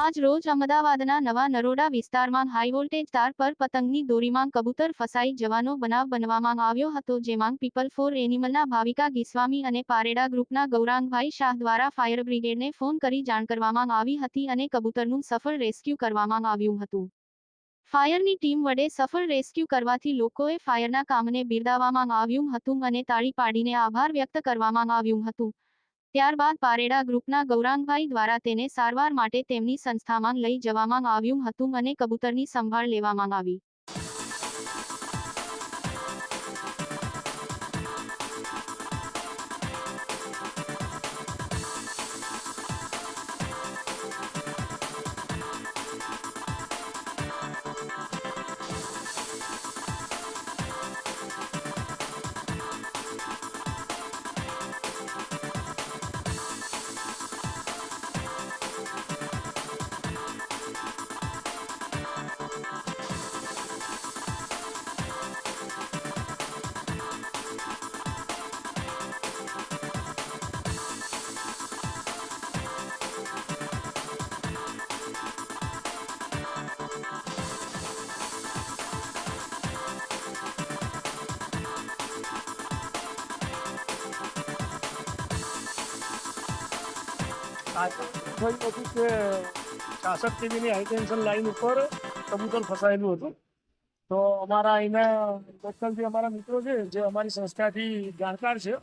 આજ રોજ અમદાવાદના નવા નરોડા વિસ્તારમાં હાઈવોલ્ટેજ તાર પર પતંગની દોરીમાં કબૂતર ફસાઈ જવાનો બનાવ બનવામાં આવ્યો હતો, જેમાં પીપલ ફોર એનિમલના ભાવિકા ગીસ્વામી અને પારેડા ગ્રુપના ગૌરાંગભાઈ શાહ દ્વારા ફાયર બ્રિગેડને ફોન કરી જાણ કરવામાં આવી હતી અને કબૂતરનું સફળ રેસ્ક્યુ કરવામાં આવ્યું હતું. ફાયરની ટીમ વડે સફળ રેસ્ક્યુ કરવાથી લોકોએ ફાયરના કામને બિરદાવવામાં આવ્યું હતું અને તાળી પાડીને આભાર વ્યક્ત કરવામાં આવ્યું હતું. ત્યારબાદ પારેડા ગ્રુપના ગૌરાંગભાઈ દ્વારા તેને સારવાર માટે તેમની સંસ્થામાં લઈ જવામાં આવ્યું હતું અને કબૂતરની સંભાળ લેવામાં આવી. આજે પછી કે છાસઠ હાઈ ટેન્શન લાઈન ઉપર કબૂતર ફસાયેલું હતું તો અમારા અહીંના લોકલથી અમારા મિત્રો છે જે અમારી સંસ્થાથી જાણકાર છે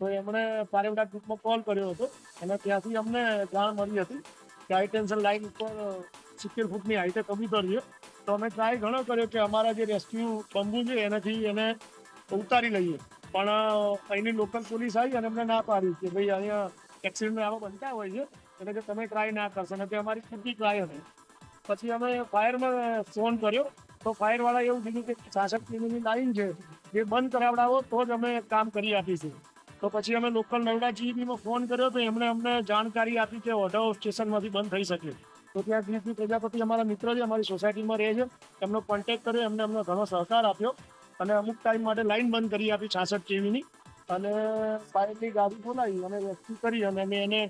તો એમણે પારેવડા ગ્રુપમાં કોલ કર્યો હતો અને ત્યાંથી અમને જાણ મળી હતી કે હાઈ ટેન્શન લાઈન ઉપર સિત્તેર ફૂટની હાઈટે કબૂતર છે તો અમે ટ્રાય ઘણો કર્યો કે અમારા જે રેસ્ક્યુ બંબુ છે એનાથી એને ઉતારી લઈએ પણ અહીંની લોકલ પોલીસ આવી અને એમને ના પાડી કે ભાઈ અહીંયા એક્સિડન્ટ આવા બનતા હોય છે, એટલે કે તમે ટ્રાય ના કરશો. ને તે અમારી ખોટી ટ્રાય હતી પછી અમે ફાયરમાં ફોન કર્યો, તો ફાયરવાળા એવું કીધું કે શાસક ટીમની લાઈન છે, એ બંધ કરાવડાવો, તો જ અમે કામ કરી આપીશું. તો પછી અમે લોકલ નવડા જીબીમાં ફોન કર્યો, તો એમણે અમને જાણકારી આપી કે ઓઢવ સ્ટેશનમાંથી બંધ થઈ શકે. તો ત્યાં જીપી પ્રજાપતિ અમારા મિત્ર છે, અમારી સોસાયટીમાં રહે છે. એમનો કોન્ટેક્ટ કર્યો, એમને અમને ઘણો સહકાર આપ્યો. અને અમુક ટાઈમ માટે લાઈન બંધ કરી આપી છાસઠ કેવીની અને ફાયરની ગાડી ખોલાવી અને રેસ્ક્યુ કરી અને અમે એને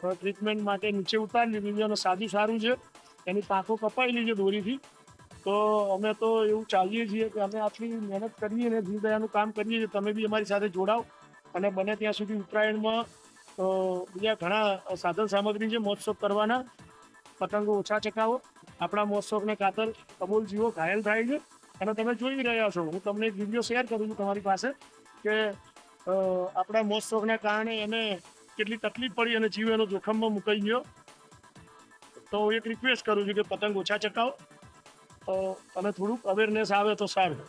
ટ્રીટમેન્ટ માટે નીચે ઉતારી લીધી અને સાદું સારું છે, એની પાંખો કપાયેલી છે દોરીથી. તો અમે તો એવું ચાલીએ છીએ કે અમે આટલી મહેનત કરીએ અને દીનદયાનું કામ કરીએ છીએ, તમે બી અમારી સાથે જોડાઓ અને બને ત્યાં સુધી ઉત્તરાયણમાં બીજા ઘણા સાધન સામગ્રી છે, મહોત્સવ કરવાના, પતંગો ઓછા ચકાવો આપણા મહોત્સવને કાતર કબૂલ જીવો ઘાયલ થાય છે. અને તમે જોઈ રહ્યા છો, હું તમને એક વીડિયો શેર કરું છું તમારી પાસે કે આપણા મહોત્સવને કારણે એને કેટલી તકલીફ પડી અને જીવ એનો જોખમમાં મુકાઈ ગયો. તો હું એક રિક્વેસ્ટ કરું છું કે પતંગ ઓછા ચકાવો તો અને થોડુંક અવેરનેસ આવે તો સારું.